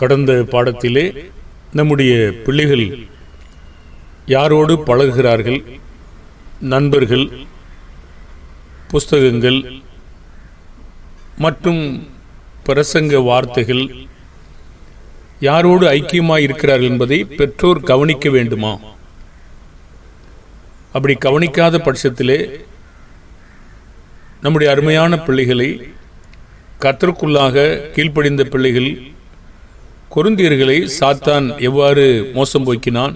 கடந்த பாடத்திலே நம்முடைய பிள்ளைகள் யாரோடு பழகுகிறார்கள்? நண்பர்கள் புஸ்தகங்கள் மற்றும் பிரசங்க வார்த்தைகள் யாரோடு ஐக்கியமாக இருக்கிறார்கள் என்பதை பெற்றோர் கவனிக்க வேண்டுமா? அப்படி கவனிக்காத பட்சத்திலே நம்முடைய அருமையான பிள்ளைகளை கத்தருக்குள்ளாக கீழ்ப்படிந்த பிள்ளைகள் கொருந்தியர்களை சாத்தான் எவ்வாறு மோசம் போக்கினான்?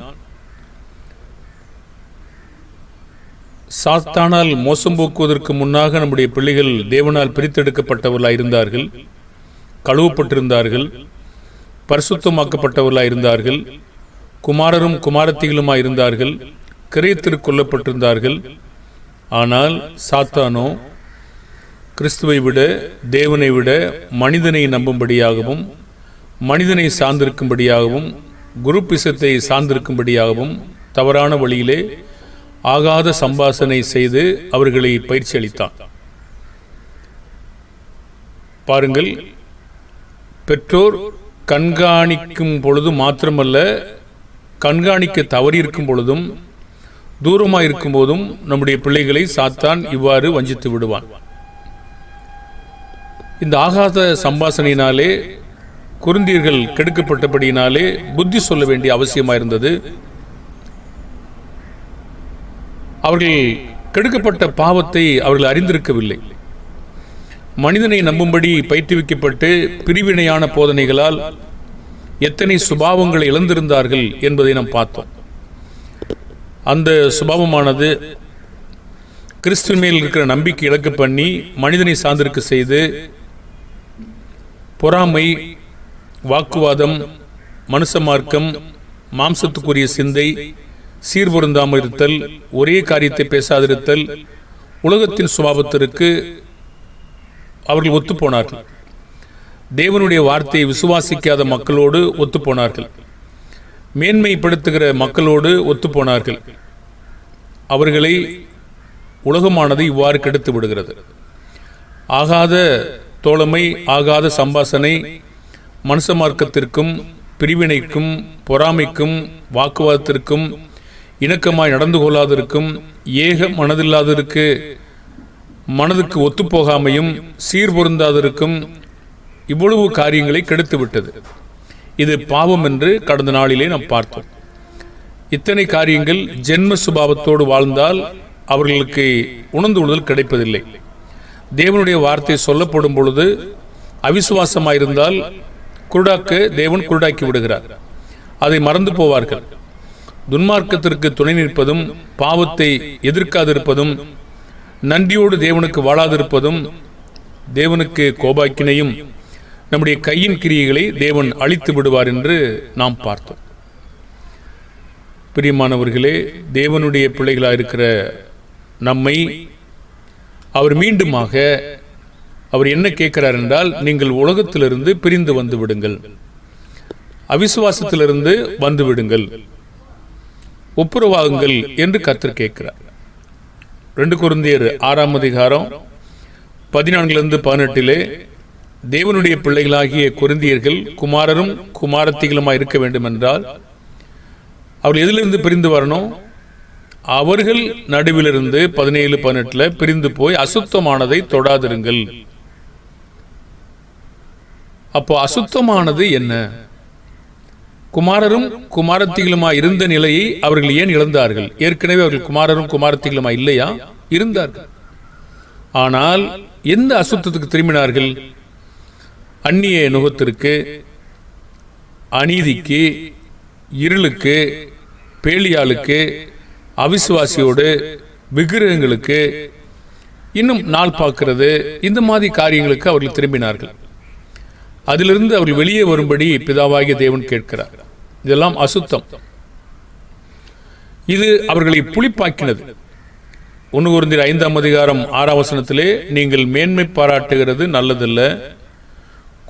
சாத்தானால் மோசம் போக்குவதற்கு முன்னாக நம்முடைய பிள்ளைகள் தேவனால் பிரித்தெடுக்கப்பட்டவர்களாக இருந்தார்கள் கழுவப்பட்டிருந்தார்கள் பரிசுத்தமாக்கப்பட்டவர்களாக இருந்தார்கள் குமாரரும் குமாரத்திகளுமாக இருந்தார்கள் கிரயத்திற்கு கொல்லப்பட்டிருந்தார்கள். ஆனால் சாத்தானோ கிறிஸ்துவை விட தேவனை விட மனிதனை நம்பும்படியாகவும் மனிதனை சார்ந்திருக்கும்படியாகவும் குரு பிசத்தை சார்ந்திருக்கும்படியாகவும் தவறான வழியிலே ஆகாத சம்பாசனை செய்து அவர்களை பயிற்சி அளித்தான் பாருங்கள் பெற்றோர் கண்காணிக்கும் பொழுது மாத்திரமல்ல கண்காணிக்க தவறியிருக்கும் பொழுதும் தூரமாக இருக்கும்போதும் நம்முடைய பிள்ளைகளை சாத்தான் இவ்வாறு வஞ்சித்து விடுவான். இந்த ஆகாத சம்பாசனையினாலே குருந்தியர்கள் கெடுக்கப்பட்டபடியினாலே புத்தி சொல்ல வேண்டிய அவசியமாயிருந்தது. அவர்கள் கெடுக்கப்பட்ட பாவத்தை அவர்கள் அறிந்திருக்கவில்லை. மனிதனை நம்பும்படி பயிற்றுவிக்கப்பட்டு பிரிவினையான போதனைகளால் எத்தனை சுபாவங்களை இழந்திருந்தார்கள் என்பதை நாம் பார்த்தோம். அந்த சுபாவமானது கிறிஸ்து மேல் இருக்கிற நம்பிக்கை இழக்க பண்ணி மனிதனை சார்ந்திருக்க செய்து பொறாமை வாக்குவாதம் மனுஷ மார்க்கம் மாம்சத்துக்குரிய சிந்தை சீர்பொருந்தாமல் இருத்தல் ஒரே காரியத்தை பேசாதிருத்தல் உலகத்தின் சுபாவத்திற்கு அவர்கள் ஒத்துப்போனார்கள். தேவனுடைய வார்த்தையை விசுவாசிக்காத மக்களோடு ஒத்துப்போனார்கள். மேன்மைப்படுத்துகிற மக்களோடு ஒத்துப்போனார்கள். அவர்களை உலகமானது இவ்வாறு கெடுத்து விடுகிறது. ஆகாத தோழமை ஆகாத சம்பாசனை மனுஷ மார்க்கத்திற்கும் பிரிவினைக்கும் பொறாமைக்கும் வாக்குவாதத்திற்கும் இணக்கமாய் நடந்து கொள்ளாதிருக்கும் ஏக மனதில்லாதிருக்கு மனதுக்கு ஒத்துப்போகாமையும் சீர்பொருந்தாதிருக்கும் இவ்வளவு காரியங்களை கெடுத்துவிட்டது. இது பாவம் என்று கடந்த நாளிலே நாம் பார்த்தோம். இத்தனை காரியங்கள் ஜென்ம சுபாவத்தோடு வாழ்ந்தால் அவர்களுக்கு உணர்ந்து உணர்தல் கிடைப்பதில்லை. தேவனுடைய வார்த்தை சொல்லப்படும் பொழுது அவிசுவாசமாயிருந்தால் குருடாக்கு தேவன் குருடாக்கி விடுகிறார். அதை மறந்து போவார்கள். துன்மார்க்கத்திற்கு துணை நிற்பதும் பாவத்தை எதிர்க்காதிருப்பதும் நன்றியோடு தேவனுக்கு வாழாதிருப்பதும் தேவனுக்கு கோபாக்கினையும் நம்முடைய கையின் கிரியைகளை தேவன் அழித்து விடுவார் என்று நாம் பார்த்தோம். பிரியமானவர்களே தேவனுடைய பிள்ளைகளாக இருக்கிற நம்மை அவர் மீண்டுமாக அவர் என்ன கேட்கிறார் என்றால் நீங்கள் உலகத்திலிருந்து பிரிந்து வந்து விடுங்கள். அவிசுவாசத்திலிருந்து வந்து விடுங்கள். ஒப்புரவாகுங்கள் என்று கத்தர் கேட்கிறார். ரெண்டு குருந்தியர் ஆறாம் அதிகாரம் பதினான்கிலிருந்து பதினெட்டிலே தேவனுடைய பிள்ளைகளாகிய குருந்தியர்கள் குமாரரும் குமாரத்திகளுமாக இருக்க வேண்டும் என்றால் அவர்கள் எதிலிருந்து பிரிந்து வரணும்? அவர்கள் நடுவிலிருந்து பதினேழு பதினெட்டுல பிரிந்து போய் அசுத்தமானதை தொடாதிருங்கள். அப்போ அசுத்தமானது என்ன? குமாரரும் குமாரத்திகளுமா இருந்த நிலையை அவர்கள் ஏன் இழந்தார்கள்? ஏற்கனவே அவர்கள் குமாரரும் குமாரத்திகளுமா இல்லையா? இருந்தார்கள். ஆனால் எந்த அசுத்தத்துக்கு திரும்பினார்கள்? அந்நிய நுகத்திற்கு அநீதிக்கு இருளுக்கு பேலியாளுக்கு அவிசுவாசியோடு விக்கிரகங்களுக்கு இன்னும் நாள் பார்க்கிறது இந்த மாதிரி காரியங்களுக்கு அவர்கள் திரும்பினார்கள். அதிலிருந்து அவர்கள் வெளியே வரும்படி பிதாவாகிய தேவன் கேட்கிறார். இதெல்லாம் அசுத்தம். இது அவர்களை புளிப்பாக்கினது. ஒன்று குருந்திர ஐந்தாம் அதிகாரம் ஆறாவசனத்திலே நீங்கள் மேன்மை பாராட்டுகிறது நல்லதல்ல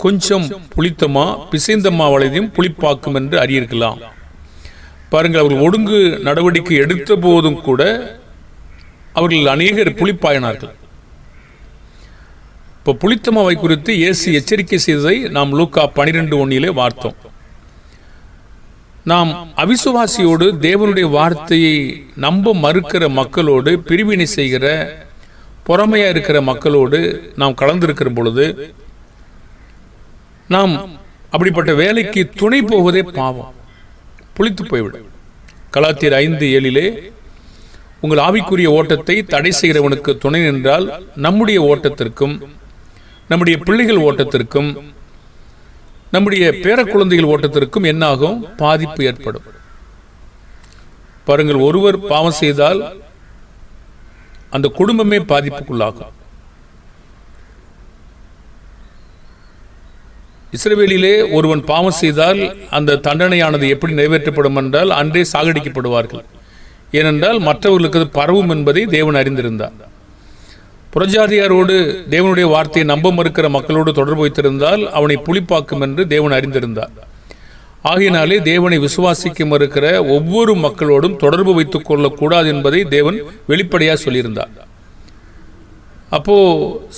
கொஞ்சம் புளித்தமா பிசைந்தம்மா வளைதையும் புளிப்பாக்கும் என்று அறியிருக்கலாம் பாருங்கள் அவர்கள் ஒடுங்கு நடவடிக்கை எடுத்த போதும் கூட அவர்கள் அநேகர் புளிப்பாயினார்கள். இப்போ புளித்தமாவை குறித்து இயேசு எச்சரிக்கை செய்ததை நாம் லூக்கா பனிரெண்டு ஒன்னிலே வார்த்தோம் நாம் அவிசுவாசியோடு தேவனுடைய வார்த்தையை நம்ப மறுக்கிற மக்களோடு பிரிவினை செய்கிற பொறமையா இருக்கிற மக்களோடு நாம் கலந்திருக்கிற பொழுது நாம் அப்படிப்பட்ட வேலைக்கு துணை போவதே பாவம். புளித்து போய்விடும். கலாத்தியர் ஐந்து ஏழிலே உங்கள் ஆவிக்குரிய ஓட்டத்தை தடை செய்கிறவனுக்கு துணை நின்றால் நம்முடைய ஓட்டத்திற்கும் நம்முடைய பிள்ளைகள் ஓட்டத்திற்கும் நம்முடைய பேரக்குழந்தைகள் ஓட்டத்திற்கும் என்னாகும்? பாதிப்பு ஏற்படும். பாருங்கள் ஒருவர் பாவம் செய்தால் அந்த குடும்பமே பாதிப்புக்குள்ளாகும். இஸ்ரேவேலிலே ஒருவன் பாவம் செய்தால் அந்த தண்டனையானது எப்படி நிறைவேற்றப்படும் என்றால் அன்றே சாகடிக்கப்படுவார்கள். ஏனென்றால் மற்றவர்களுக்கு அது பரவும் என்பதை தேவன் அறிந்திருந்தார். புறஜாதியாரோடு தேவனுடைய வார்த்தையை நம்ப மறுக்கிற மக்களோடு தொடர்பு வைத்திருந்தால் அவனை புலிப்பாக்கும் என்று தேவன் அறிந்திருந்தார். ஆகையினாலே தேவனை விசுவாசிக்க மறுக்கிற ஒவ்வொரு மக்களோடும் தொடர்பு வைத்துக் கொள்ளக்கூடாது என்பதை தேவன் வெளிப்படையாக சொல்லியிருந்தார். அப்போ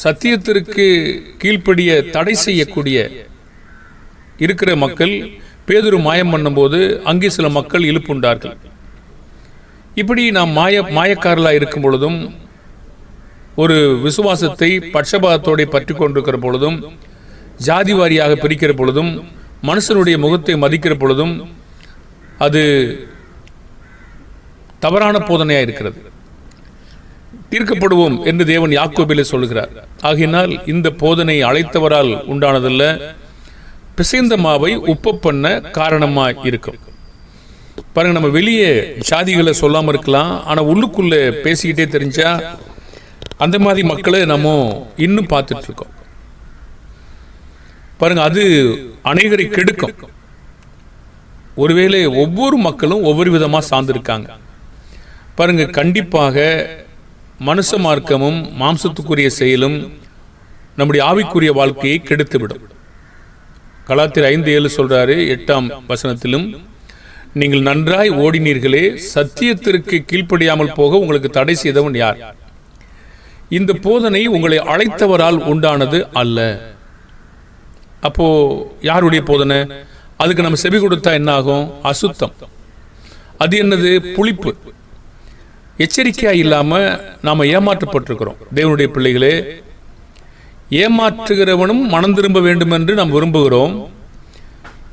சத்தியத்திற்கு கீழ்ப்படிய தடை செய்யக்கூடிய இருக்கிற மக்கள் பேதுரு மாயம் பண்ணும்போது அங்கே சில மக்கள் இழுப்புண்டார்கள். இப்படி நாம் மாய மாயக்காரலாக இருக்கும் பொழுதும் ஒரு விசுவாசத்தை பட்சபாதத்தோட பற்றி கொண்டிருக்கிற பொழுதும் ஜாதி வாரியாக பிரிக்கிற பொழுதும் மனுஷனுடைய முகத்தை மதிக்கிற பொழுதும் அது தவறான போதனையா இருக்கிறது. தீர்க்கப்படுவோம் என்று தேவன் யாக்கோபிலே சொல்கிறார் ஆகையினால் இந்த போதனை அழைத்தவரால் உண்டானதல்ல பிசைந்த மாவை உப்பு பண்ண காரணமா இருக்கும். பாருங்க நம்ம வெளியே ஜாதிகளை சொல்லாமல் இருக்கலாம் ஆனா உள்ளுக்குள்ளே பேசிக்கிட்டே தெரிஞ்சா அந்த மாதிரி மக்களை நம்ம இன்னும் பார்த்துட்டு இருக்கோம் பாருங்க அது அநேகரை கெடுக்கும். ஒருவேளை ஒவ்வொரு மக்களும் ஒவ்வொரு விதமா சார்ந்திருக்காங்க. பாருங்க கண்டிப்பாக மனுஷ மார்க்கமும் மாம்சத்துக்குரிய செயலும் நம்முடைய ஆவிக்குரிய வாழ்க்கையை கெடுத்துவிடும். கலாத்திர ஐந்து ஏழு சொல்றாரு எட்டாம் வசனத்திலும் நீங்கள் நன்றாய் ஓடினீர்களே சத்தியத்திற்கு கீழ்ப்படியாமல் போக உங்களுக்கு தடை செய்தவன் யார்? இந்த போதனை உங்களை அழைத்தவரால் உண்டானது அல்ல. அப்போ யாருடைய போதனை? அதுக்கு நம்ம செவி கொடுத்தா என்ன ஆகும் அசுத்தம். அது என்னது? புளிப்பு. எச்சரிக்கையா இல்லாம நாம ஏமாற்றப்பட்டிருக்கிறோம். தேவனுடைய பிள்ளைகளே ஏமாற்றுகிறவனும் மனம் திரும்ப வேண்டும் என்று நாம் விரும்புகிறோம்.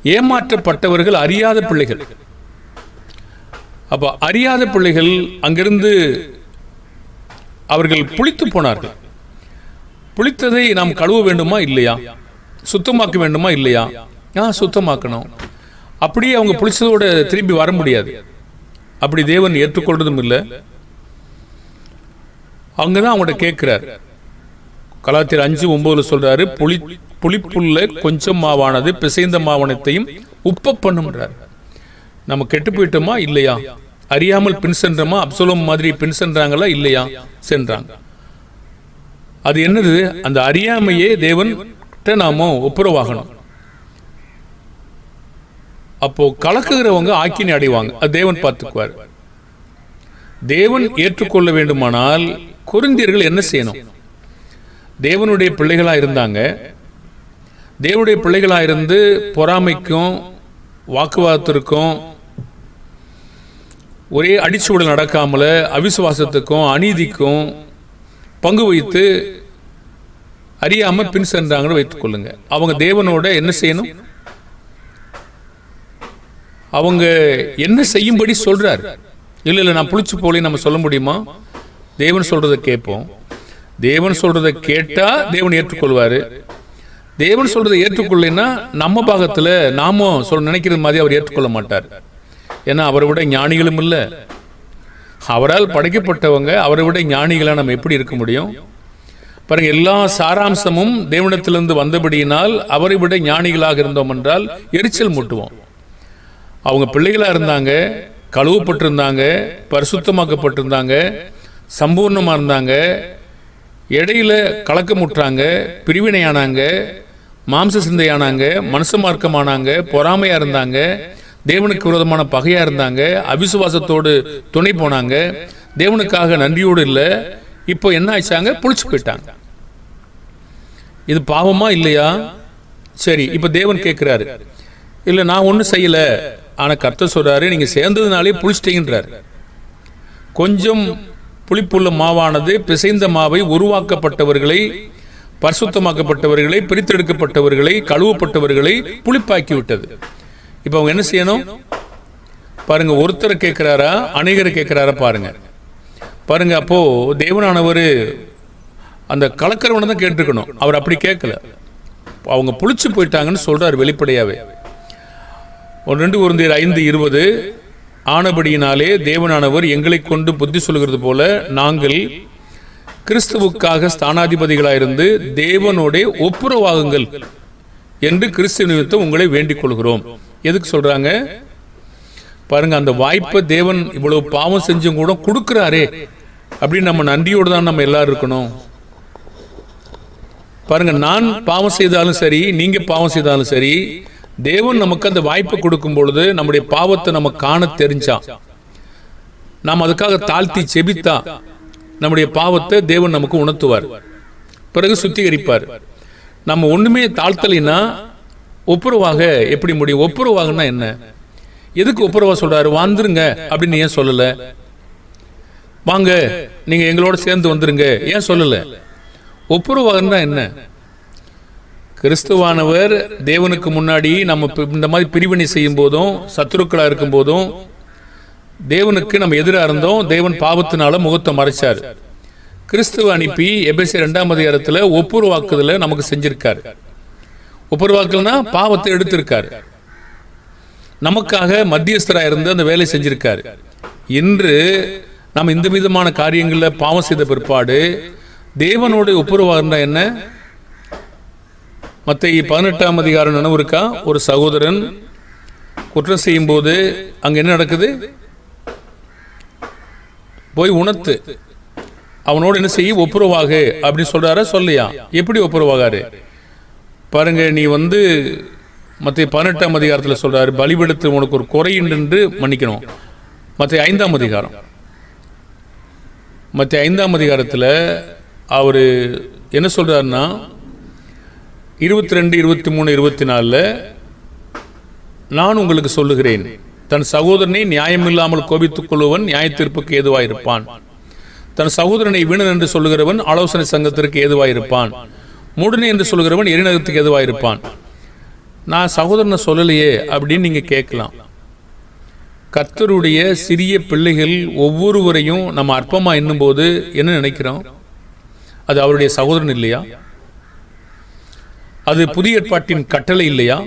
ஏமாற்றப்பட்டவர்கள் அறியாத பிள்ளைகள். அப்ப அறியாத பிள்ளைகள் அங்கிருந்து அவர்கள் புளித்து போனார்கள். புளித்ததை நாம் கழுவ வேண்டுமா? இல்லையா. சுத்தமாக்க வேண்டுமா? இல்லையா. ஆ சுத்தமாக்கணும். அப்படியே அவங்க புளிச்சதோட திரும்பி வர முடியாது. அப்படி தேவன் ஏற்றுக்கொள்றதும் இல்லை. அவங்க தான் அவங்கள்ட்ட கேட்குறார். கலாத்திர அஞ்சு ஒன்பதுல சொல்றாரு புளி புளிப்புள்ள கொஞ்சம் மாவானது பிசைந்த மாவனத்தையும் உப்ப பண்ணுன்றார் நம்ம கெட்டு போயிட்டோமா? இல்லையா. அறியாமல் பின் சென்றமா? அப்சலோம் மாதிரி பின் சென்றாங்களா? இல்லையா? சென்றாங்க. அது என்னது? அந்த அறியாமையே தேவன் நாம ஒப்புரவாகணும். அப்போ கலக்குகிறவங்க ஆக்கினை அடைவாங்க. அது தேவன் பார்த்துக்குவார். தேவன் ஏற்றுக்கொள்ள வேண்டுமானால் குருந்தியர்கள் என்ன செய்யணும்? தேவனுடைய பிள்ளைகளா இருந்தாங்க. தேவனுடைய பிள்ளைகளா இருந்து பொறாமைக்கும் வாக்குவாதத்திற்கும் ஒரே அடிச்சுவடல் நடக்காமல் அவிசுவாசத்துக்கும் அநீதிக்கும் பங்கு வைத்து அறியாமல் பின் சென்றாங்கன்னு வைத்துக் கொள்ளுங்க. அவங்க தேவனோட என்ன செய்யணும்? அவங்க என்ன செய்யும்படி சொல்றார். இல்லை இல்லை நான் புளிச்சு போலே நம்ம சொல்ல முடியுமா? தேவன் சொல்றதை கேட்போம். தேவன் சொல்றதை கேட்டா தேவன் ஏற்றுக்கொள்வார். தேவன் சொல்றதை ஏற்றுக்கொள்ளலைன்னா நம்ம பாகத்தில் நாம சொல்ல நினைக்கிறது மாதிரி அவர் ஏற்றுக்கொள்ள மாட்டார். ஏன்னா அவரை விட ஞானிகளும் இல்லை. அவரால் படைக்கப்பட்டவங்க அவரை விட ஞானிகளாக நம்ம எப்படி இருக்க முடியும்? பாருங்க எல்லா சாராம்சமும் தேவனத்திலிருந்து வந்தபடியினால் அவரை விட ஞானிகளாக இருந்தோம் என்றால் எரிச்சல் மூட்டுவோம். அவங்க பிள்ளைகளாக இருந்தாங்க கழுவப்பட்டிருந்தாங்க பரிசுத்தமாக்கப்பட்டிருந்தாங்க சம்பூர்ணமாக இருந்தாங்க இடையில கலக்கமுற்றாங்க பிரிவினையானாங்க மாம்ச சிந்தையானாங்க மனுஷ மார்க்கமானாங்க பொறாமையாக இருந்தாங்க தேவனுக்கு விரோதமான பகையா இருந்தாங்க அவிசுவாசத்தோடு துணை போனாங்க. தேவனுக்காக நன்றியோடு இல்லை இப்போ என்ன ஆயிடுச்சாங்க புளிச்சு போயிட்டாங்க. இது பாவமா இல்லையா? சரி இப்போ தேவன் கேட்குறாரு இல்லை நான் ஒன்றும் செய்யலை. ஆனால் கர்த்தர் சொல்றாரு நீங்கள் சேர்ந்ததுனாலே புளிச்சிட்டீங்கன்றார். கொஞ்சம் புளிப்புள்ள மாவானது பிசைந்த மாவை உருவாக்கப்பட்டவர்களை பரிசுத்தமாக்கப்பட்டவர்களை பிரித்தெடுக்கப்பட்டவர்களை கழுவப்பட்டவர்களை புளிப்பாக்கி விட்டது இப்போ அவங்க என்ன செய்யணும்? பாருங்க ஒருத்தர் கேட்குறாரா அநேகர் கேட்குறாரா பாருங்க. பாருங்க அப்போ தேவனானவர் அந்த கலக்கிறவனை தான் கேட்டிருக்கணும். அவர் அப்படி கேட்கல. அவங்க புளிச்சு போயிட்டாங்கன்னு சொல்றாரு வெளிப்படையாவே. ஒரு ரெண்டு ஒரு ஐந்து இருபது. ஆனபடியினாலே தேவனானவர் எங்களை கொண்டு புத்தி சொல்கிறது போல நாங்கள் கிறிஸ்துவுக்காக ஸ்தானாதிபதிகளாயிருந்து தேவனோட ஒப்புரவாகுங்கள் என்று கிறிஸ்து நிமித்தம் உங்களை வேண்டிக் கொள்கிறோம். எதுக்கு சொல்றாங்க? பாருங்க அந்த வாய்ப்பை தேவன் இவ்வளவு பாவம் செஞ்சும் கூட கொடுக்கிறாரே. அப்படின்னு நம்ம நன்றியோடு தான் நம்ம எல்லாரும் இருக்கணும். பாருங்க நான் பாவம் செய்தாலும் சரி நீங்க பாவம் செய்தாலும் சரி தேவன் நமக்கு அந்த வாய்ப்பை கொடுக்கும் பொழுது நம்முடைய பாவத்தை நம்ம காண தெரிஞ்சா நாம் அதுக்காக தாழ்த்தி செபித்தா நம்முடைய பாவத்தை தேவன் நமக்கு உணர்த்துவார். பிறகு சுத்திகரிப்பார். நம்ம ஒண்ணுமே தாழ்த்தலைன்னா ஒப்புரவாக எப்படி முடியும்? ஒப்புரவாகனா என்ன? எதுக்கு ஒப்புரவா சொல்கிறாரு வந்துருங்க அப்படின்னு ஏன் சொல்லலை? வாங்க நீங்கள் எங்களோட சேர்ந்து வந்துருங்க. ஏன் சொல்லலை? ஒப்புரவாகனா என்ன? கிறிஸ்துவானவர் தேவனுக்கு முன்னாடி நம்ம இந்த மாதிரி பிரிவினை செய்யும் போதும் சத்துருக்களாக இருக்கும் போதும் தேவனுக்கு நம்ம எதிராக இருந்தோம். தேவன் பாவத்தினால முகத்தை மறைச்சார். கிறிஸ்துவ அனுப்பி எபிசி ரெண்டாம் அதிகாரத்தில் ஒப்புருவாக்குதல நமக்கு செஞ்சிருக்காரு. ஒப்புரவாக்கள்னா பாவத்தை எடுத்திருக்காரு. நமக்காக மத்தியஸ்தராக இருந்து அந்த வேலை செஞ்சிருக்காரு. இன்று நம்ம இந்த விதமான காரியங்களில் பாவம் செய்த பிற்பாடு தேவனோட ஒப்புரவாக இருந்தால் என்ன? மற்ற பதினெட்டாம் அதிகாரம் நினைவு இருக்கா ஒரு சகோதரன் குற்றம் செய்யும் போது அங்க என்ன நடக்குது? போய் உணர்த்து அவனோடு என்ன செய்ய? ஒப்புரவாகு அப்படின்னு சொல்றாரா? சொல்லையா? எப்படி ஒப்புரவாகாரு பாருங்க நீ வந்து மற்ற பதினெட்டாம் அதிகாரத்தில் சொல்றாரு பலிபெடுத்து உனக்கு ஒரு குறை என்று மன்னிக்கணும். மற்ற ஐந்தாம் அதிகாரம். மற்ற ஐந்தாம் அதிகாரத்தில் அவர் என்ன சொல்றாருன்னா இருபத்தி ரெண்டு இருபத்தி மூணு இருபத்தி நாலில் நான் உங்களுக்கு சொல்லுகிறேன் தன் சகோதரனை நியாயமில்லாமல் கோபித்துக் கொள்ளுவன் நியாயத்தீர்ப்புக்கு ஏதுவாயிருப்பான். தன் சகோதரனை வீணன் என்று சொல்லுகிறவன் ஆலோசனை சங்கத்திற்கு ஏதுவாயிருப்பான். மூடனே என்று சொல்லுகிறவன் எதுவாக இருப்பான் நான் சகோதரனை சொல்லலையே அப்படின்னு நீங்கள் கேட்கலாம். கத்தருடைய சிறிய பிள்ளைகள் ஒவ்வொருவரையும் நம்ம அற்பமாக எண்ணும்போது என்ன நினைக்கிறோம்? அது அவருடைய சகோதரன் இல்லையா? அது புதிய ஏற்பாட்டின் கட்டளை இல்லையா?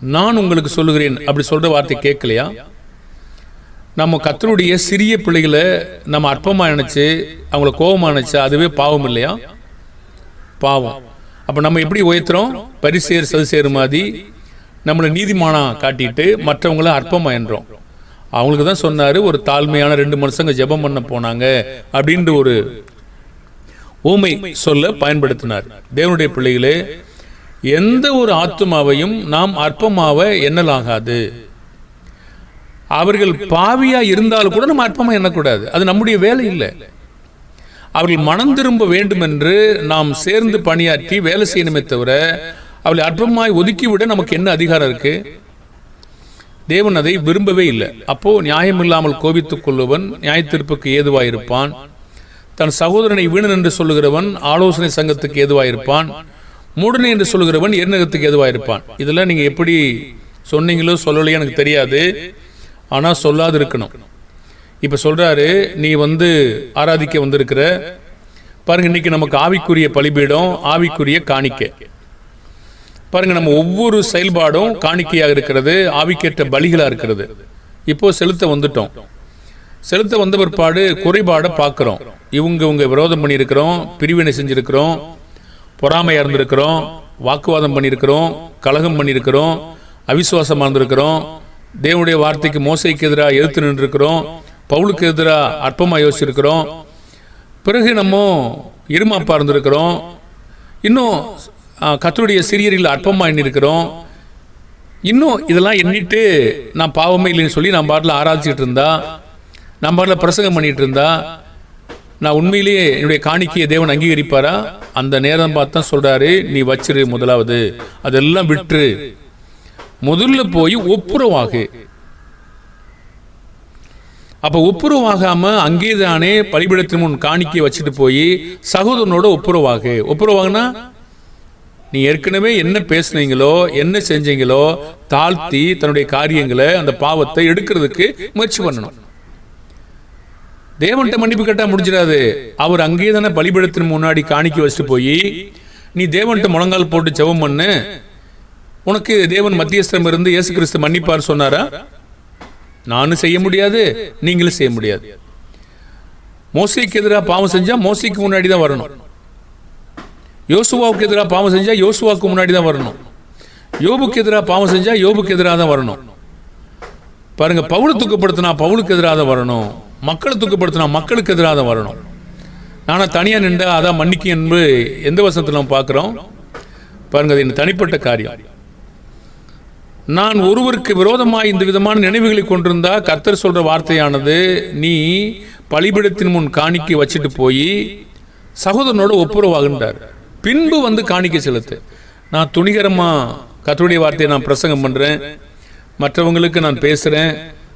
நான் உங்களுக்கு சொல்லுகிறேன் அப்படி சொல்கிற வார்த்தை கேட்கலையா? நம்ம கத்தருடைய சிறிய பிள்ளைகளை நம்ம அற்பமாக நினச்சி அவங்கள கோபமாக நினச்சா அதுவே பாவம் இல்லையா? பாவம். அப்போ நம்ம எப்படி உயர்த்துறோம்? பரிசேர் சதுசேர் மாதிரி நம்மளை நீதிமானா காட்டிட்டு மற்றவங்கள அற்பமா என்றோம் அவங்களுக்கு தான் சொன்னார் ஒரு தாழ்மையான ரெண்டு மனுஷங்க ஜெபம் பண்ண போனாங்க அப்படின்ற ஒரு ஊமை சொல்ல பயன்படுத்தினார். தேவனுடைய பிள்ளைகளே எந்த ஒரு ஆத்துமாவையும் நாம் அற்பமாக எண்ணலாகாது. அவர்கள் பாவியாக இருந்தாலும் கூட நம்ம அற்பமாக எண்ணக்கூடாது. அது நம்முடைய வேலை இல்லை. அவர்கள் மனம் திரும்ப வேண்டும் என்று நாம் சேர்ந்து பணியாற்றி வேலை செய்யணுமே தவிர அவளை அற்பமாய் ஒதுக்கிவிட நமக்கு என்ன அதிகாரம் இருக்கு? தேவன் அதை விரும்பவே இல்லை. அப்போ நியாயம் இல்லாமல் கோபித்துக் கொள்ளுவன் நியாயத்தீர்ப்புக்கு ஏதுவாயிருப்பான். தன் சகோதரனை வீணன் என்று சொல்லுகிறவன் ஆலோசனை சங்கத்துக்கு ஏதுவாயிருப்பான். மூடனை என்று சொல்லுகிறவன் எரிநகத்துக்கு ஏதுவாயிருப்பான். இதெல்லாம் நீங்க எப்படி சொன்னீங்களோ சொல்லலையோ எனக்கு தெரியாது. ஆனால் சொல்லாது இருக்கணும் இப்போ சொல்றாரு நீ வந்து ஆராதிக்க வந்திருக்கிற பாருங்க இன்னைக்கு நமக்கு ஆவிக்குரிய பலிபீடம் ஆவிக்குரிய காணிக்கை. பாருங்க நம்ம ஒவ்வொரு செயல்பாடும் காணிக்கையாக இருக்கிறது ஆவிக்கேற்ற பலிகளாக இருக்கிறது. இப்போ செலுத்த வந்துட்டோம். செலுத்த வந்த பிற்பாடு குறைபாடை பார்க்குறோம். இவங்க இவங்க விரோதம் பண்ணியிருக்கிறோம் பிரிவினை செஞ்சுருக்கிறோம் பொறாமையாக இருந்திருக்கிறோம் வாக்குவாதம் பண்ணியிருக்கிறோம் கலகம் பண்ணியிருக்கிறோம் அவிசுவாசமாக இருந்திருக்கிறோம் தேவனுடைய வார்த்தைக்கு மோசைக்கு எதிராக எதிர்த்து நின்றுருக்கிறோம் பவுலுக்கு எதிராக அற்பமாக யோசிச்சிருக்கிறோம். பிறகு நம்ம இருமாப்பாக இருந்திருக்கிறோம். இன்னும் கத்தருடைய சிறியரில் அற்பமாக எண்ணிருக்கிறோம் இன்னும் இதெல்லாம் எண்ணிட்டு நான் பாவமே இல்லைன்னு சொல்லி நான் பாட்டில் ஆராய்ச்சிட்டு இருந்தா நான் பாட்டில் பிரசங்கம் பண்ணிகிட்டு இருந்தா நான் உண்மையிலேயே என்னுடைய காணிக்கையை தேவன் அங்கீகரிப்பாரா? அந்த நேரம் பார்த்தா சொல்றாரு நீ வச்சிரு முதலாவது அதெல்லாம் விட்டுரு. முதல்ல போய் ஒப்புரவாகு. அப்ப ஒப்புரவாகாம அங்கேதானே பலிபிடத்தின் முன் காணிக்கை வச்சுட்டு போய் சகோதரனோட ஒப்புரவாகு. ஒப்புரவாகுனா நீ ஏற்கனவே என்ன பேசுனீங்களோ என்ன செஞ்சீங்களோ தாழ்த்தி தன்னுடைய காரியங்களை அந்த பாவத்தை எடுக்கிறதுக்கு முயற்சி பண்ணணும். தேவன்கிட்ட மன்னிப்பு கேட்டா முடிஞ்சிடாது. அவர் அங்கேயே தானே பலிபீடத்தின் முன்னாடி காணிக்கை வச்சுட்டு போய் நீ தேவன்கிட்ட முழங்கால் போட்டு ஜெபம் பண்ணு. உனக்கு தேவன் மத்தியஸ்தம் இருந்து இயேசு கிறிஸ்து மன்னிப்பார் சொன்னாரா? நானும் செய்ய முடியாது நீங்களும் செய்ய முடியாது. மோசிக்கு எதிராக பாவம் செஞ்சால் மோசிக்கு முன்னாடி தான் வரணும். யோசுவாவுக்கு எதிராக பாவம் செஞ்சால் யோசுவாவுக்கு முன்னாடி தான் வரணும். யோபுக்கு எதிராக பாவம் செஞ்சால் யோபுக்கு எதிராக தான் வரணும். பாருங்க பவுலை துக்கப்படுத்தினா பவுலுக்கு எதிராக தான் வரணும். மக்களை துக்கப்படுத்தினா மக்களுக்கு எதிராக தான் வரணும். நானா தனியாக நின்றா அதான் மன்னிக்கு என்று எந்த வசனத்தில் நம்ம பார்க்குறோம். பாருங்க அது தனிப்பட்ட காரியம். நான் ஒருவருக்கு விரோதமாய் இந்த விதமான நினைவுகளை கொண்டிருந்தா கர்த்தர் சொல்கிற வார்த்தையானது நீ பலிபிடத்தின் முன் காணிக்கை வச்சுட்டு போய் சகோதரனோட ஒப்புரவாகின்றார். பின்பு வந்து காணிக்கை செலுத்து. நான் துணிகரமாக கத்தருடைய வார்த்தையை நான் பிரசங்கம் பண்ணுறேன் மற்றவங்களுக்கு நான் பேசுகிறேன்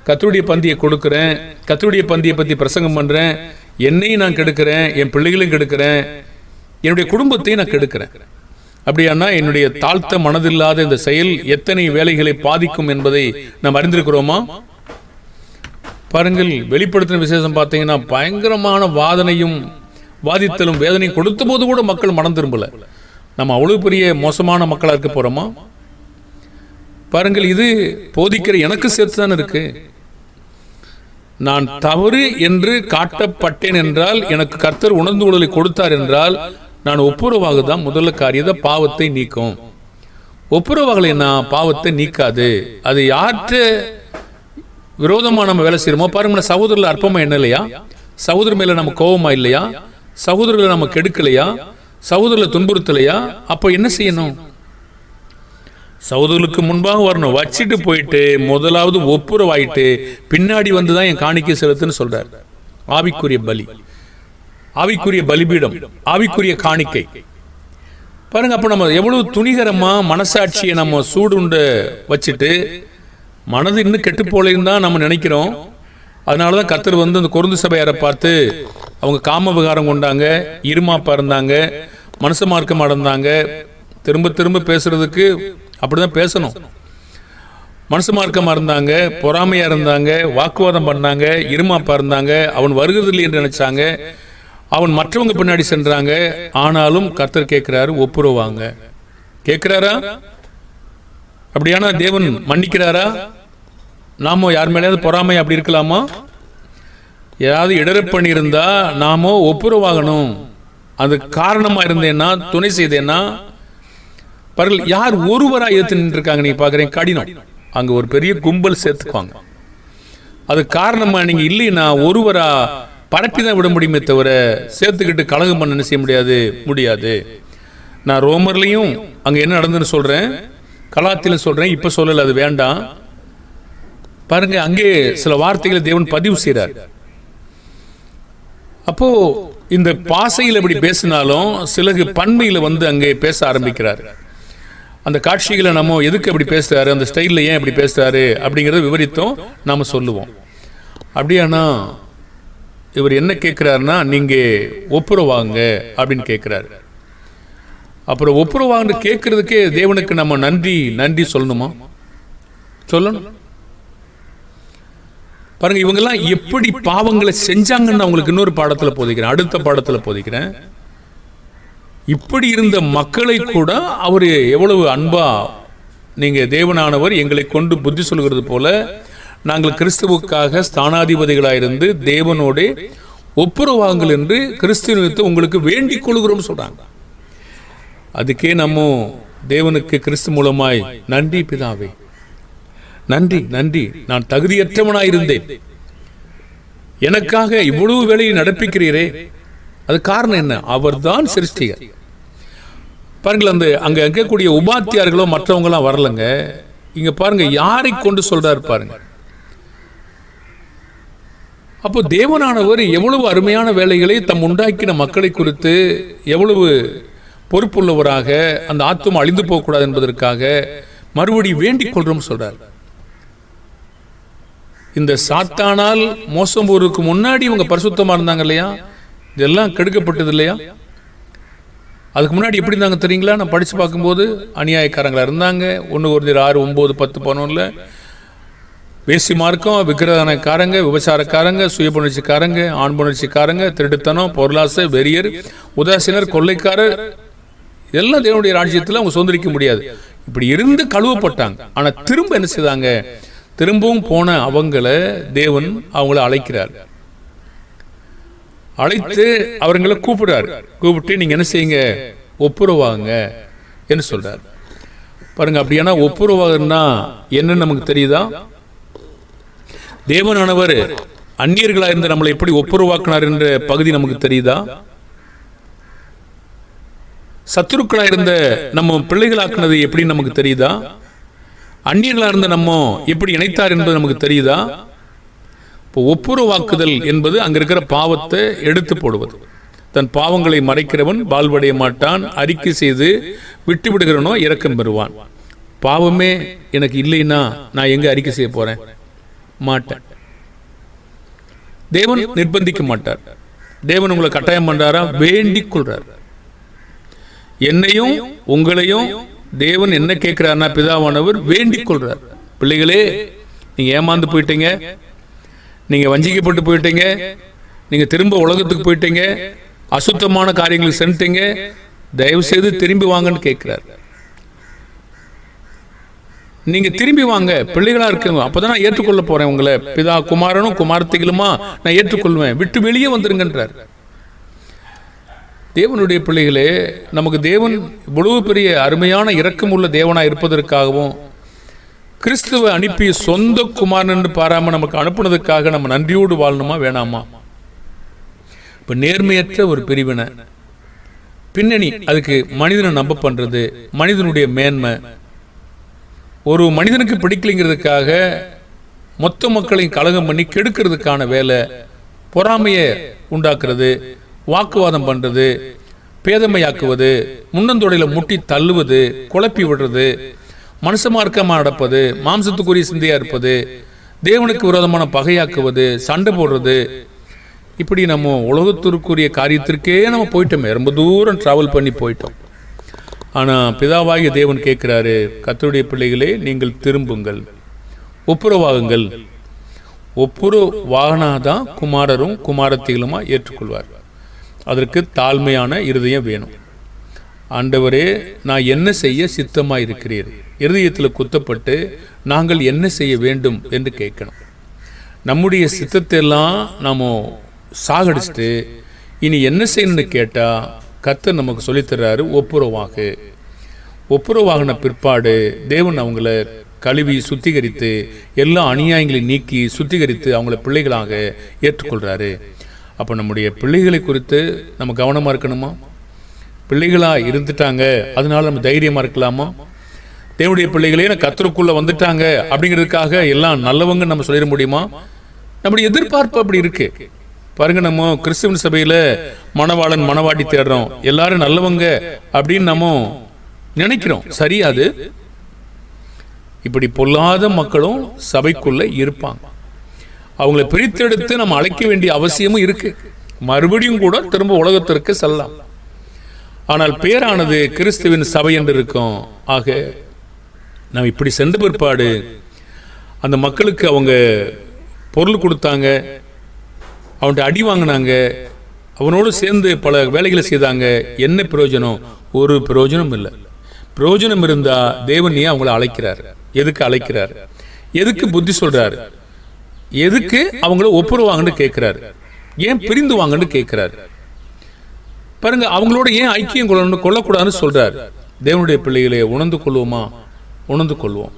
கத்தருடைய பந்தியை கொடுக்குறேன். கத்தருடைய பந்தியை பற்றி பிரசங்கம் பண்ணுறேன் என்னையும் நான் கெடுக்கிறேன். என் பிள்ளைகளையும் கெடுக்கிறேன். என்னுடைய குடும்பத்தையும் நான் கெடுக்கிறேன். அப்படியானா என்னுடைய தாழ்த்த மனதில்லாத இந்த செயல் எத்தனை வேலைகளை பாதிக்கும் என்பதை நாம் அறிந்திருக்கிறோமா? பாருங்கள் வெளிப்படுத்தின விசேஷம் பார்த்தீங்கன்னா பயங்கரமான வாதனையும் வாதித்தலும் வேதனையும் கொடுத்த போது கூட மக்கள் மனம் திரும்பல. நம்ம அவ்வளவு பெரிய மோசமான மக்களாக இருக்க போறோமா? பாருங்கள் இது போதிக்கிற எனக்கு சேர்த்து தானே இருக்கு. நான் தவறு என்று காட்டப்பட்டேன் என்றால் எனக்கு கர்த்தர் உணர்ந்து உடலை கொடுத்தார் என்றால் நான் ஒப்புரவாக தான் முதல்ல காரியத பாவத்தை நீக்கும். ஒப்புரவாகலை நான் பாவத்தை நீக்காது. அது யார்கிட்ட விரோதமாக நம்ம வேலை செய்யறோமோ பாருங்க சகோதரில் அற்பமாக என்ன இல்லையா? சகோதரர் மேலே நம்ம கோபமா இல்லையா? சகோதரர்களை நம்ம கெடுக்கலையா? சகோதரில் துன்புறுத்தலையா? அப்போ என்ன செய்யணும்? சகோதரர்களுக்கு முன்பாக வரணும். வச்சிட்டு போயிட்டு முதலாவது ஒப்புரவாயிட்டு பின்னாடி வந்து தான் என் காணிக்கை செலுத்துன்னு சொல்கிறார் ஆவிக்குரிய பலி. ஆவிக்குரிய பலிபீடம் ஆவிக்குரிய காணிக்கை. பாருங்க அப்போ நம்ம எவ்வளவு துணிகரமா மனசாட்சியை நம்ம சூடுண்டு வச்சுட்டு மனது இன்னும் கெட்டு போலேன்னு தான் நம்ம நினைக்கிறோம். அதனால தான் கத்தர் வந்து அந்த குருந்து சபையாரை பார்த்து அவங்க காம விகாரம் கொண்டாங்க இருமாப்பா இருந்தாங்க மனசு மார்க்கம் அடைந்தாங்க திரும்ப திரும்ப பேசுறதுக்கு அப்படிதான் பேசணும். மனசு மார்க்கமா இருந்தாங்க பொறாமையா இருந்தாங்க வாக்குவாதம் பண்ணாங்க இருமாப்பா இருந்தாங்க அவன் வருகிறதில்லை என்று நினைச்சாங்க. அவன் மற்றவங்க பின்னாடி சென்றாங்க. ஆனாலும் கர்த்தர் கேட்கிறாரு ஒப்புரவாங்க. கேட்கிறாரா? அப்படியானா தேவன் மன்னிக்கிறாரா? நாமோ யார் மேலேயாவது பொறாமை அப்படி இருக்கலாமா? ஏதாவது இடர பண்ணியிருந்தா நாமோ ஒப்புரவாகணும். அது காரணமா இருந்தேன்னா துணை செய்தேன்னா பாருங்கள் யார் ஒருவராக எடுத்து நின்றுருக்காங்க நீங்க பாக்குறீங்க கடினம். அங்க ஒரு பெரிய கும்பல் சேர்த்துக்குவாங்க. அது காரணமா நீங்க இல்லைன்னா ஒருவரா பரப்பி தான் விட முடியுமே தவிர சேர்த்துக்கிட்டு கழகம் பண்ண என்ன செய்ய முடியாது? முடியாது. நான் ரோமர்லையும் அங்கே என்ன நடந்துன்னு சொல்கிறேன் கலாத்திலும் சொல்கிறேன் இப்போ சொல்லலை அது வேண்டாம். பாருங்க அங்கே சில வார்த்தைகளை தேவன் பதிவு செய்கிறார் அப்போ இந்த பாசையில் இப்படி பேசினாலும் சிலகு பன்மையில் வந்து அங்கே பேச ஆரம்பிக்கிறார். அந்த காட்சிகளை நம்ம எதுக்கு அப்படி பேசுறாரு? அந்த ஸ்டைலில் ஏன் இப்படி பேசுறாரு? அப்படிங்கிறத விவரித்தோம் நாம் சொல்லுவோம். அப்படியானா இவர் என்ன கேட்கிறாருன்னா நீங்க ஒப்புரவாங்க அப்படின்னு கேட்குறாரு. அப்புறம் ஒப்புரவாங்கன்னு கேட்கறதுக்கே தேவனுக்கு நம்ம நன்றி நன்றி சொல்லணுமா? சொல்லணும். பாருங்க இவங்கெல்லாம் எப்படி பாவங்களை செஞ்சாங்கன்னு அவங்களுக்கு இன்னொரு பாடத்துல போதிக்கிறேன். அடுத்த பாடத்துல போதிக்கிறேன். இப்படி இருந்த மக்களை கூட அவர் எவ்வளவு அன்பா நீங்க தேவனானவர் எங்களை கொண்டு புத்தி சொல்கிறது போல நாங்கள் கிறிஸ்துவுக்காக ஸ்தானாதிபதிகளாயிருந்து தேவனோடே ஒப்புரவாங்கள் என்று கிறிஸ்துவத்தை உங்களுக்கு வேண்டிக் கொள்கிறோம் சொல்றாங்க. அதுக்கே நம்ம தேவனுக்கு கிறிஸ்து மூலமாய் நன்றி பிதாவே. நன்றி நன்றி. நான் தகுதியற்றவனாயிருந்தேன். எனக்காக இவ்வளவு வேலையை நடப்பிக்கிறீரே. அது காரணம் என்ன? அவர்தான் சிருஷ்டிகர். பாருங்கள் அந்த அங்கே இருக்கக்கூடிய உபாத்தியார்களோ மற்றவங்களாம் வரலங்க. இங்கே பாருங்க யாரை கொண்டு சொல்றாரு பாருங்க. அப்போ தேவனானவர் எவ்வளவு அருமையான வேலைகளை தம் உண்டாக்கின மக்களை குறித்து எவ்வளவு பொறுப்புள்ளவராக அந்த ஆத்தும் அழிந்து போகக்கூடாது என்பதற்காக மறுபடி வேண்டிக் கொள்றோம் சொல்றார். இந்த சாத்தானால் மோசம் போறதுக்கு முன்னாடி இவங்க பரிசுத்தமா இருந்தாங்க இல்லையா? இதெல்லாம் கெடுக்கப்பட்டது இல்லையா? அதுக்கு முன்னாடி எப்படி இருந்தாங்க தெரியுங்களா? நான் படிச்சு பார்க்கும்போது அநியாயக்காரங்களாக இருந்தாங்க. ஒன்று ஒரு ஆறு ஒம்பது பத்து பதினொன்றில் வேசி மார்க்கம் விக்கிரகணக்காரங்க விபச்சாரக்காரங்க சுயபுணர்ச்சிக்காரங்க ஆண் புணர்ச்சிக்காரங்க திருட்டுத்தனம் பொருளாசை வெறியர் உதாசீனர் கொள்ளைக்காரர். இதெல்லாம் தேவனுடைய ராஜ்யத்தில் அவங்க சுதந்திரிக்க முடியாது. இப்படி இருந்து கழுவப்பட்டாங்க. ஆனால் திரும்ப என்ன செய்தாங்க? திரும்பவும் போன அவங்கள தேவன் அவங்கள அழைக்கிறார். அழைத்து அவர்களை கூப்பிடுறார். கூப்பிட்டு நீங்க என்ன செய்யுங்க? ஒப்புரவாங்க என்று சொல்கிறார் பாருங்க அப்படியானா ஒப்புரவாகன்னா என்னன்னு நமக்கு தெரியுதா? தேவனானவர் அந்நியர்களாக இருந்து நம்மளை எப்படி ஒப்புரவாக்கினார் என்ற பகுதி நமக்கு தெரியுதா? சத்துருக்களாக இருந்த நம்ம பிள்ளைகளாக்குனது எப்படி நமக்கு தெரியுதா? அந்நியர்களாக இருந்த நம்ம எப்படி இணைத்தார் என்பது நமக்கு தெரியுதா? இப்போ ஒப்புரவாக்குதல் என்பது அங்க இருக்கிற பாவத்தை எடுத்து போடுவது. தன் பாவங்களை மறைக்கிறவன் வாழ்வடைய மாட்டான் அறிக்கை செய்து விட்டு விடுகிறனோ இறக்கம் பெறுவான். பாவமே எனக்கு இல்லைன்னா நான் எங்க அறிக்கை செய்ய போறேன்? மாட்டேன் தேவன் நிர்பந்திக்க மாட்டார். தேவன் உங்களை கட்டாயம் பண்றாரா? வேண்டிக் கொள்றார் என்னையும் உங்களையும் தேவன் என்ன கேட்கிறார்னா பிதாவானவர் வேண்டிக் கொள்றார் பிள்ளைகளே நீங்க ஏமாந்து போயிட்டீங்க. நீங்க வஞ்சிக்கப்பட்டு போயிட்டீங்க. நீங்க திரும்ப உலகத்துக்கு போயிட்டீங்க. அசுத்தமான காரியங்களுக்கு சென்றுட்டீங்க. தயவு செய்து திரும்பி வாங்கன்னு கேட்கிறார். நீங்க திரும்பி வாங்க பிள்ளைகளா இருக்குங்க அப்பதான் நான் ஏற்றுக்கொள்ள போறேன் உங்களை. பிதா குமாரனும் குமாரத்திகளுமா நான் ஏற்றுக்கொள்வேன். விட்டு வெளியே வந்துருங்கன்றார். தேவனுடைய பிள்ளைகளே நமக்கு தேவன் இவ்வளவு பெரிய அருமையான இரக்கமுள்ள தேவனா இருப்பதற்காகவும் கிறிஸ்துவை அனுப்பி சொந்த குமாரன் பாராமல் பாராம நமக்கு அனுப்புனதுக்காக நம்ம நன்றியோடு வாழணுமா வேணாமா? இப்ப நேர்மையற்ற ஒரு பிரிவினை. பின்னணி அதுக்கு மனிதனை நம்ப பண்றது மனிதனுடைய மேன்மை. ஒரு மனிதனுக்கு பிடிக்கலைங்கிறதுக்காக மொத்த மக்களையும் கலகம் பண்ணி கெடுக்கிறதுக்கான வேலை பொறாமையை உண்டாக்குறது வாக்குவாதம் பண்ணுறது பேதமையாக்குவது முன்னந்தொடையில் முட்டி தள்ளுவது குழப்பி விடுறது மனுஷ மார்க்கமாக நடப்பது மாம்சத்துக்குரிய சிந்தையாக இருப்பது தேவனுக்கு விரோதமான பகையாக்குவது சண்டை போடுறது. இப்படி நம்ம உலகத்திற்குரிய காரியத்திற்கே நம்ம போயிட்டோமே. ரொம்ப தூரம் ட்ராவல் பண்ணி போயிட்டோம். ஆனால் பிதாவாகிய தேவன் கேட்குறாரு கத்தருடைய பிள்ளைகளே நீங்கள் திரும்புங்கள். ஒப்புரவாகுங்கள். ஒப்புரவாகனாதான் குமாரரும் குமாரத்திகளுமா ஏற்றுக்கொள்வார். அதற்கு தாழ்மையான இருதயம் வேணும். ஆண்டவரே நான் என்ன செய்ய சித்தமாக இருக்கிறீர் இருதயத்தில் குத்தப்பட்டு நாங்கள் என்ன செய்ய வேண்டும் என்று கேட்கணும். நம்முடைய சித்தத்தை எல்லாம் நாம் சாகடிச்சுட்டு இனி என்ன செய்யணும்னு கேட்டால் கத்தர் நமக்கு சொல்லித்தர்றாரு ஒப்புரவாகு ஒப்புரவாகின பிற்பாடு தேவன் அவங்கள கழுவி சுத்திகரித்து எல்லா அநியாயங்களையும் நீக்கி சுத்திகரித்து அவங்கள பிள்ளைகளாக ஏற்றுக்கொள்கிறாரு அப்போ நம்முடைய பிள்ளைகளை குறித்து நம்ம கவனமாக இருக்கணுமா? பிள்ளைகளாக இருந்துட்டாங்க அதனால நம்ம தைரியமாக இருக்கலாமா? தேவனுடைய பிள்ளைகளே நான் கத்தருக்குள்ளே வந்துட்டாங்க அப்படிங்கிறதுக்காக எல்லாம் நல்லவங்க நம்ம சொல்லிட முடியுமா? நம்முடைய எதிர்பார்ப்பு அப்படி இருக்குது பாருங்க நம்ம கிறிஸ்துவன் சபையில மணவாளன் மணவாட்டி தேடுறோம். எல்லாரும் நல்லவங்க அப்படின்னு நம்ம நினைக்கிறோம். சரியாது? இப்படி பொல்லாத மக்களும் சபைக்குள்ள இருப்பாங்க. அவங்கள பிரித்தெடுத்து நம்ம அழைக்க வேண்டிய அவசியமும் இருக்கு. மறுபடியும் கூட திரும்ப உலகத்திற்கு செல்லலாம். ஆனால் பேரானது கிறிஸ்துவின் சபை என்று இருக்கும். ஆக நாம் இப்படி சென்ற பிற்பாடு அந்த மக்களுக்கு அவங்க பொருள் கொடுத்தாங்க. அவன்கிட்ட அடி வாங்கினாங்க. அவனோடு சேர்ந்து பல வேலைகளை செய்தாங்க. என்ன பிரயோஜனம்? ஒரு பிரயோஜனம் இல்லை. பிரயோஜனம் இருந்தால் தேவனையே ஏன் அவங்கள அழைக்கிறார்? எதுக்கு அழைக்கிறார்? எதுக்கு புத்தி சொல்கிறார் எதுக்கு அவங்கள ஒப்புருவாங்கன்னு கேட்குறாரு? ஏன் பிரிந்து வாங்கன்னு கேட்குறாரு? பாருங்க அவங்களோட ஏன் ஐக்கியம் கொள்ளணும் கொள்ளக்கூடாதுன்னு சொல்றாரு. தேவனுடைய பிள்ளைகளை உணர்ந்து கொள்வோமா? உணர்ந்து கொள்வோம்.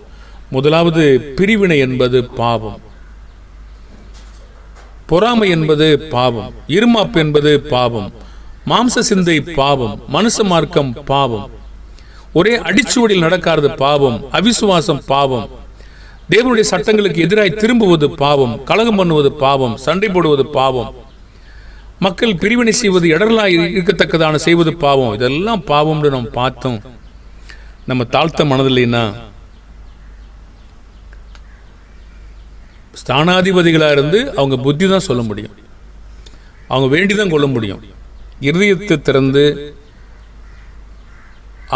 முதலாவது பிரிவினை என்பது பாவம். பொறாமை என்பது பாவம் இருமாப்பு என்பது பாவம் மாம்ச சிந்தை பாவம் மனுஷ மார்க்கம் பாவம். ஒரே அடிச்சுவடியில் நடக்காதது பாவம் அவிசுவாசம் பாவம். தேவனுடைய சட்டங்களுக்கு எதிராய் திரும்புவது பாவம் கலகம் பண்ணுவது பாவம் சண்டை போடுவது பாவம். மக்கள் பிரிவினை செய்வது இடரலாய் இருக்கத்தக்கதான செய்வது பாவம். இதெல்லாம் பாவம்னு நம்ம பார்த்தோம். நம்ம தாழ்த்த மனதில்லைன்னா ஸ்தானாதிபதிகளாக இருந்து அவங்க புத்தி தான் சொல்ல முடியும். அவங்க வேண்டி தான் கொள்ள முடியும். இருதயத்தை திறந்து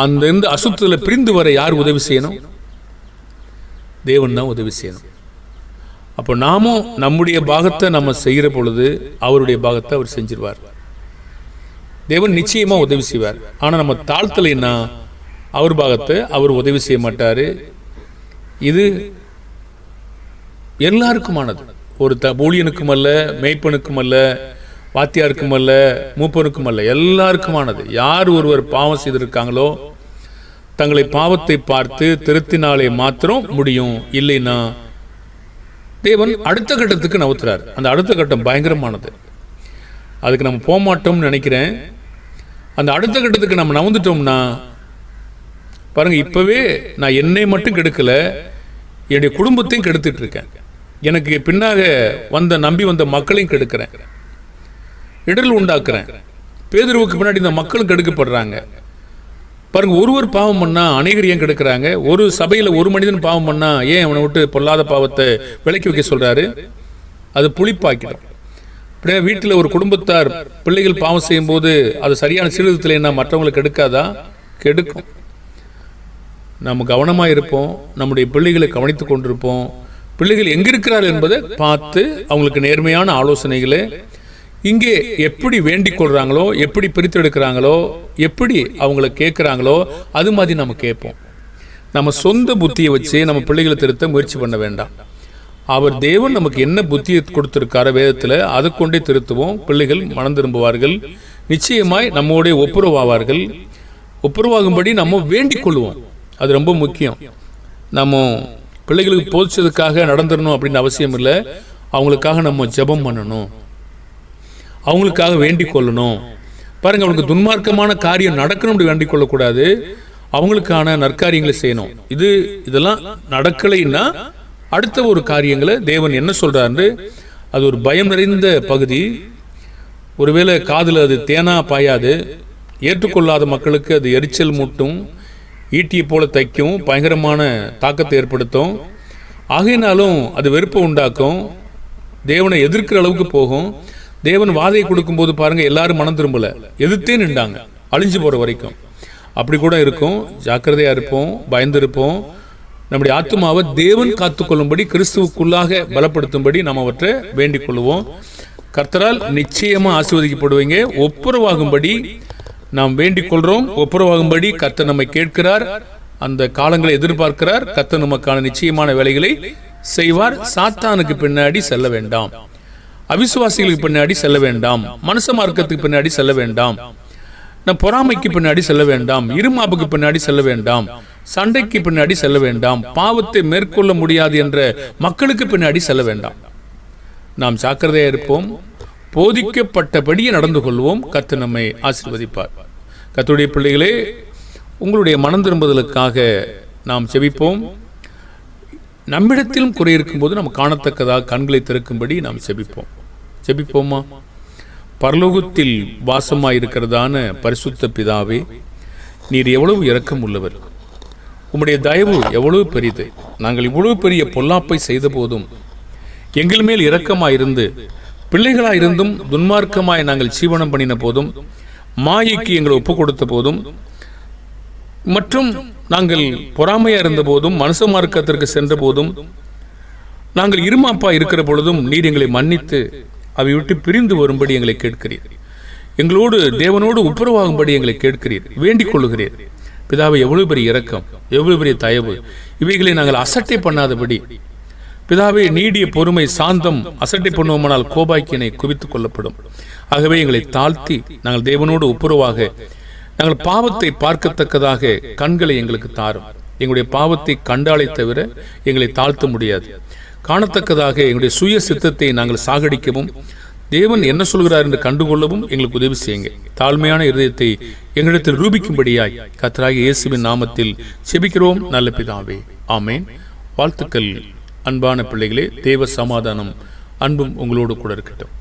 அந்த இருந்து அசுத்தத்தில் பிரிந்து வர யார் உதவி செய்யணும்? தேவன் தான் உதவி செய்யணும். அப்போ நாமும் நம்முடைய பாகத்தை நம்ம செய்கிற பொழுது அவருடைய பாகத்தை அவர் செஞ்சிருவார். தேவன் நிச்சயமாக உதவி செய்வார். ஆனால் நம்ம தாழ்த்தலைன்னா அவர் பாகத்தை அவர் உதவி செய்ய மாட்டார். இது எல்லாருக்குமானது. ஒரு த ஊழியனுக்கும் அல்ல மேய்ப்பனுக்கும் அல்ல வாத்தியாருக்கும் அல்ல மூப்பனுக்கும் அல்ல எல்லாருக்குமானது. யார் ஒருவர் பாவம் செய்திருக்காங்களோ தங்களை பாவத்தை பார்த்து திருத்தினாலே மாத்திரம் முடியும். இல்லைன்னா தேவன் அடுத்த கட்டத்துக்கு நவுத்துறார். அந்த அடுத்த கட்டம் பயங்கரமானது. அதுக்கு நம்ம போக மாட்டோம்னு நினைக்கிறேன். அந்த அடுத்த கட்டத்துக்கு நம்ம நவுந்துட்டோம்னா பாருங்க இப்பவே நான் என்னை மட்டும் கெடுக்கல என்னுடைய குடும்பத்தையும் கெடுத்துட்டு இருக்கேன். எனக்கு பின்னாக வந்த நம்பி வந்த மக்களையும் கெடுக்கிறேன். இடல் உண்டாக்குறேன். பேதர்வுக்கு பின்னாடி இந்த மக்களும் கெடுக்கப்படுறாங்க. பாருங்க ஒருவர் பாவம் பண்ணால் அநேகர் ஏன் கெடுக்கிறாங்க? ஒரு சபையில் ஒரு மனிதன் பாவம் பண்ணால் ஏன் அவனை விட்டு பொல்லாத பாவத்தை விலக்கி வைக்க சொல்கிறாரு அது புளிப்பாக்கிடும். அப்படியே வீட்டில் ஒரு குடும்பத்தார் பிள்ளைகள் பாவம் செய்யும்போது அது சரியான சீர்திருத்தத்தில் என்ன மற்றவங்களுக்கு கெடுக்காதா? கெடுக்கும். நம்ம கவனமாக இருப்போம். நம்முடைய பிள்ளைகளை கவனித்து கொண்டிருப்போம். பிள்ளைகள் எங்க என்பதை பார்த்து அவங்களுக்கு நேர்மையான ஆலோசனைகளை இங்கே எப்படி வேண்டிக் கொள்கிறாங்களோ எப்படி பிரித்து எடுக்கிறாங்களோ எப்படி அவங்கள கேட்குறாங்களோ அது மாதிரி நம்ம கேட்போம். நம்ம சொந்த புத்தியை வச்சு நம்ம பிள்ளைகளை திருத்த முயற்சி பண்ண வேண்டாம். அவர் தேவன் நமக்கு என்ன புத்தியை கொடுத்திருக்காரோ வேதத்தில் அதை கொண்டே திருத்துவோம். பிள்ளைகள் மனம் திரும்புவார்கள். நிச்சயமாய் நம்மோடைய ஒப்புரவாவார்கள். ஒப்புரவாகும்படி நம்ம வேண்டிக் கொள்வோம். அது ரொம்ப முக்கியம். நம்ம பிள்ளைகளுக்கு போதிச்சதுக்காக நடந்துடணும் அப்படின்னு அவசியம் இல்லை. அவங்களுக்காக நம்ம ஜெபம் பண்ணணும். அவங்களுக்காக வேண்டிக் கொள்ளணும். பாருங்க அவங்களுக்கு துன்மார்க்கமான காரியம் நடக்கணும்னு வேண்டிக் கொள்ளக்கூடாது. அவங்களுக்கான நற்காரியங்களை செய்யணும். இது இதெல்லாம் நடக்கலைன்னா அடுத்த ஒரு காரியங்களை தேவன் என்ன சொல்றாரு அது ஒரு பயம் நிறைந்த பகுதி. ஒருவேளை காதில் அது தேனா பாயாது. ஏற்றுக்கொள்ளாத மக்களுக்கு அது எரிச்சல் மூட்டும். ஈட்டியை போல தைக்கும் பயங்கரமான தாக்கத்தை ஏற்படுத்தும். ஆகையினாலும் அது வெறுப்பை உண்டாக்கும். தேவனை எதிர்க்கிற அளவுக்கு போகும். தேவன் வாதையை கொடுக்கும்போது பாருங்க எல்லாரும் மனம் திரும்பல. எதிர்த்தே நின்றாங்க. அழிஞ்சு போகிற வரைக்கும். அப்படி கூட இருக்கும். ஜாக்கிரதையாக இருப்போம் பயந்து இருப்போம் நம்முடைய ஆத்மாவை தேவன் காத்துக்கொள்ளும்படி கிறிஸ்துவுக்குள்ளாக பலப்படுத்தும்படி நாம் அவற்றை வேண்டிக் கொள்வோம் கர்த்தரால் நிச்சயமாக ஆசிர்வதிக்கப்படுவீங்க. ஒப்புரவாகும்படி நாம் வேண்டிக் கொள்கிறோம் ஒப்புரவாகும்படி கத்த நம்மை கேட்கிறார். அந்த காலங்களை எதிர்பார்க்கிறார். கத்த நமக்கான நிச்சயமான வேலைகளை செய்வார். சாத்தானுக்கு பின்னாடி செல்ல வேண்டாம். அவிசுவாசிகளுக்கு பின்னாடி செல்ல வேண்டாம். மனுஷ மார்க்கத்துக்கு பின்னாடி செல்ல வேண்டாம். நம் பொறாமைக்கு பின்னாடி செல்ல வேண்டாம். இருமாப்புக்கு பின்னாடி செல்ல வேண்டாம். சண்டைக்கு பின்னாடி செல்ல வேண்டாம். பாவத்தை மேற்கொள்ள முடியாது என்ற மக்களுக்கு பின்னாடி செல்ல வேண்டாம். நாம் ஜாக்கிரதையா இருப்போம். போதிக்கப்பட்டபடியே நடந்து கொள்வோம். கத்து நம்மை ஆசிர்வதிப்பார். கத்துடைய பிள்ளைகளே உங்களுடைய மனம் திரும்புதலுக்காக நாம் செபிப்போம். நம்மிடத்திலும் குறை இருக்கும்போது நம்ம காணத்தக்கதாக கண்களை திறக்கும்படி நாம் செபிப்போம். செபிப்போமா? பரலோகத்தில் வாசமாயிருக்கிறதான பரிசுத்த பிதாவே நீர் எவ்வளவு இரக்கம் உள்ளவர். உம்முடைய தயவு எவ்வளவு பெரியது. நாங்கள் இவ்வளவு பெரிய பொல்லாப்பை செய்த போதும் எங்கள் மேல் இரக்கமாயிருந்து பிள்ளைகளாயிருந்தும் துன்மார்க்கமாய் நாங்கள் ஜீவனம் பண்ணின போதும் மாயைக்கு எங்களை ஒப்பு கொடுத்த போதும் மற்றும் நாங்கள் பொறாமையாக இருந்த போதும் மனுஷ மார்க்கத்திற்கு சென்ற போதும் நாங்கள் இருமாப்பா இருக்கிற பொழுதும் நீர் எங்களை மன்னித்து அவை விட்டு பிரிந்து வரும்படி எங்களை கேட்கிறீர். எங்களோடு தேவனோடு ஒப்புரவாகும்படி எங்களை கேட்கிறீர். வேண்டிக் கொள்ளுகிறீர். பிதாவை எவ்வளவு பெரிய இரக்கம் எவ்வளவு பெரிய தயவு. இவைகளை நாங்கள் அசட்டை பண்ணாதபடி பிதாவே நீடிய பொறுமை சாந்தம் அசட்டை பண்ணுவோமானால் கோபாய்க்கினை குவித்துக் கொள்ளப்படும். ஆகவே எங்களை தாழ்த்தி நாங்கள் தேவனோடு ஒப்புரவாக நாங்கள் பாவத்தை பார்க்கத்தக்கதாக கண்களை எங்களுக்கு தாரும். எங்களுடைய பாவத்தை கண்டாலே தவிர எங்களை தாழ்த்த முடியாது. காணத்தக்கதாக எங்களுடைய சுய சித்தத்தை நாங்கள் சாகடிக்கவும் தேவன் என்ன சொல்கிறார் என்று கண்டுகொள்ளவும் எங்களுக்கு உதவி செய்யுங்க. தாழ்மையான இருதயத்தை எங்களிடத்தில் ரூபிக்கும்படியாய் கத்தராக இயேசுவின் நாமத்தில் செபிக்கிறோம். நல்ல பிதாவே. ஆமேன். வாழ்த்துக்கள். அன்பான பிள்ளைகளே தேவ சமாதானம் அன்பும் உங்களோடு கூட இருக்கட்டும்.